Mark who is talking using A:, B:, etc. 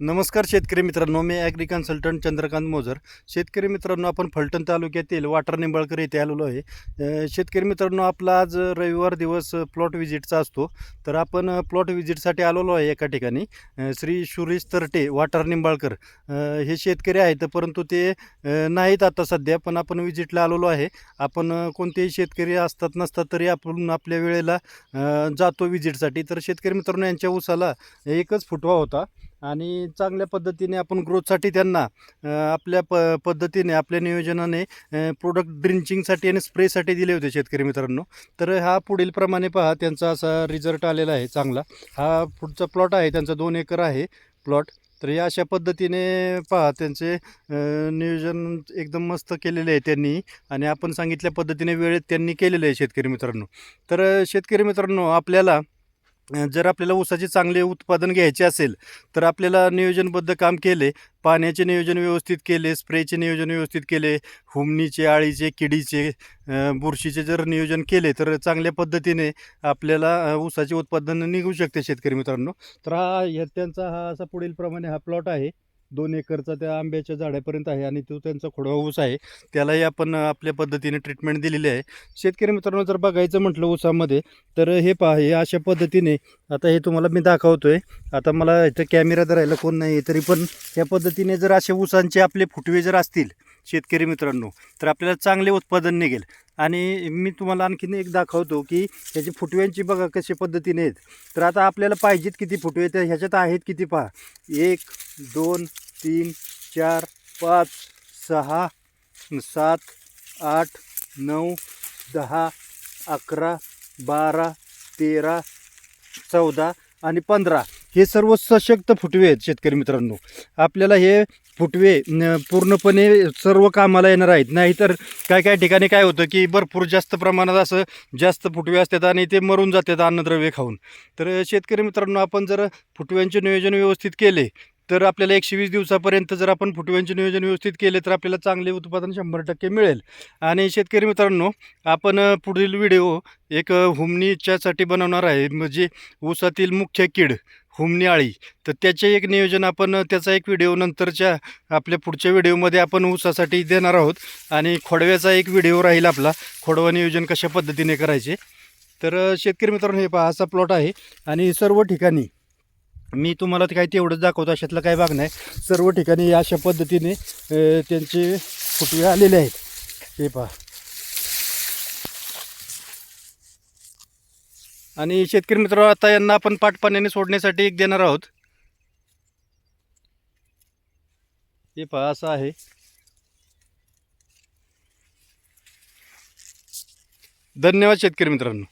A: नमस्कार शेतकरी मित्रांनो मी ॲग्री कन्सल्टंट चंद्रकांत मोजर शेतकरी मित्रांनो आपण फलटण तालुक्यातील वाटर निंबाळकर येथे आलेलो आहे. शेतकरी मित्रांनो आपला आज रविवार दिवस प्लॉट व्हिजिटचा असतो. तर आपण प्लॉट व्हिजिटसाठी आलेलो आहे एका ठिकाणी. श्री सुरेश तरटे वाटर निंबाळकर. हे शेतकरी आहेत परंतु ते नाहीत आता सध्या पण आपण व्हिजिटला आलेलो आहे. आपण कोणतेही शेतकरी असतात नसतात तरी आपण आपल्या वेळेला जातो व्हिजिटसाठी तर शेतकरी मित्रांनो यांच्या ऊसाला एकच फुटवा होता. आणि चांगल्या पद्धतीने आपण ग्रोथसाठी त्यांना आपल्या प पद्धतीने आपल्या नियोजनाने प्रोडक्ट ड्रिंचिंगसाठी आणि स्प्रेसाठी दिले होते शेतकरी मित्रांनो. तर हा पुढील प्रमाणे पहा त्यांचा असा रिझल्ट आलेला आहे चांगला. हा पुढचा प्लॉट आहे त्यांचा दोन एकर आहे प्लॉट तर या अशा पद्धतीने पहा त्यांचे नियोजन एकदम मस्त केलेले आहे त्यांनी. आणि आपण सांगितल्या पद्धतीने वेळेत त्यांनी केलेलं आहे शेतकरी मित्रांनो. तर शेतकरी मित्रांनो आपल्याला जर आपल्याला ऊसाचे चांगले उत्पादन घ्यायचे असेल तर आपल्याला नियोजनबद्ध काम केले पाण्याचे नियोजन व्यवस्थित केले स्प्रेचे नियोजन व्यवस्थित केले हुमणीचे आळीचे किडीचे बुरशीचे जर नियोजन केले तर चांगल्या पद्धतीने आपल्याला ऊसाचे उत्पादन निघू शकते शेतकरी मित्रांनो. तर हा त्यांचा हा असा पुढील प्रमाणे हा प्लॉट आहे. दोन एकरचा त्या आंब्याच्या झाडापर्यंत आहे आणि तो त्यांचा खोडवा ऊस आहे. त्यालाही आपण आपल्या पद्धतीने ट्रीटमेंट दिलेली आहे. शेतकरी मित्रांनो जर बघायचं म्हटलं ऊसामध्ये तर हे पहा हे अशा पद्धतीने आता हे तुम्हाला मी दाखवतोय. आता मला इथं कॅमेरा धरायला कोण नाही आहे तरी पण या पद्धतीने जर असे ऊसांचे आपले फुटवे जर असतील शेतकरी मित्रांनो तर आपल्याला चांगले उत्पादन निघेल. आणि मी तुम्हाला आणखीन एक दाखवतो की ह्याची फुटव्यांची बघा कशा पद्धतीने आहेत. तर आता आपल्याला पाहिजेत किती फुटवे तर ह्याच्यात आहेत किती पहा. एक दोन तीन चार पाच सहा सात आठ नऊ दहा अकरा बारा तेरा चौदा आणि पंधरा हे सर्व सशक्त फुटवे आहेत शेतकरी मित्रांनो. आपल्याला हे फुटवे पूर्णपणे सर्व कामाला येणार आहेत. नाहीतर काय काय ठिकाणी काय होतं की भरपूर जास्त प्रमाणात असं जास्त फुटवे असतात आणि ते मरून जातात अन्नद्रव्य खाऊन. तर शेतकरी मित्रांनो आपण जर फुटव्यांचे नियोजन व्यवस्थित केले तर आपल्याला एकशे वीस दिवसापर्यंत जर आपण फुटव्यांचे नियोजन व्यवस्थित केले तर आपल्याला चांगले उत्पादन शंभर टक्के मिळेल. आणि शेतकरी मित्रांनो आपण पुढील व्हिडिओ एक हुमणीच्यासाठी बनवणार आहे. म्हणजे ऊसातील मुख्य कीड हुमणी आळी. तर त्याचे एक नियोजन आपण त्याचा एक व्हिडिओ नंतरच्या आपल्या पुढच्या व्हिडिओमध्ये आपण ऊसासाठी देणार आहोत. आणि खोडव्याचा एक व्हिडिओ राहील आपला. खोडवा नियोजन कशा पद्धतीने करायचे? तर शेतकरी मित्रांनो हे पहा असा प्लॉट आहे. आणि सर्व ठिकाणी मी तुम्हाला ते काय तेवढंच दाखवतो अशातलं काही भाग नाही. सर्व ठिकाणी अशा पद्धतीने त्यांचे फुटवे आलेले आहेत. हे पहा. आणि शेतकरी मित्र आता यांना आपण पाटपाण्याने सोडण्यासाठी एक देणार आहोत. हे पहा असं आहे. धन्यवाद शेतकरी मित्रांनो.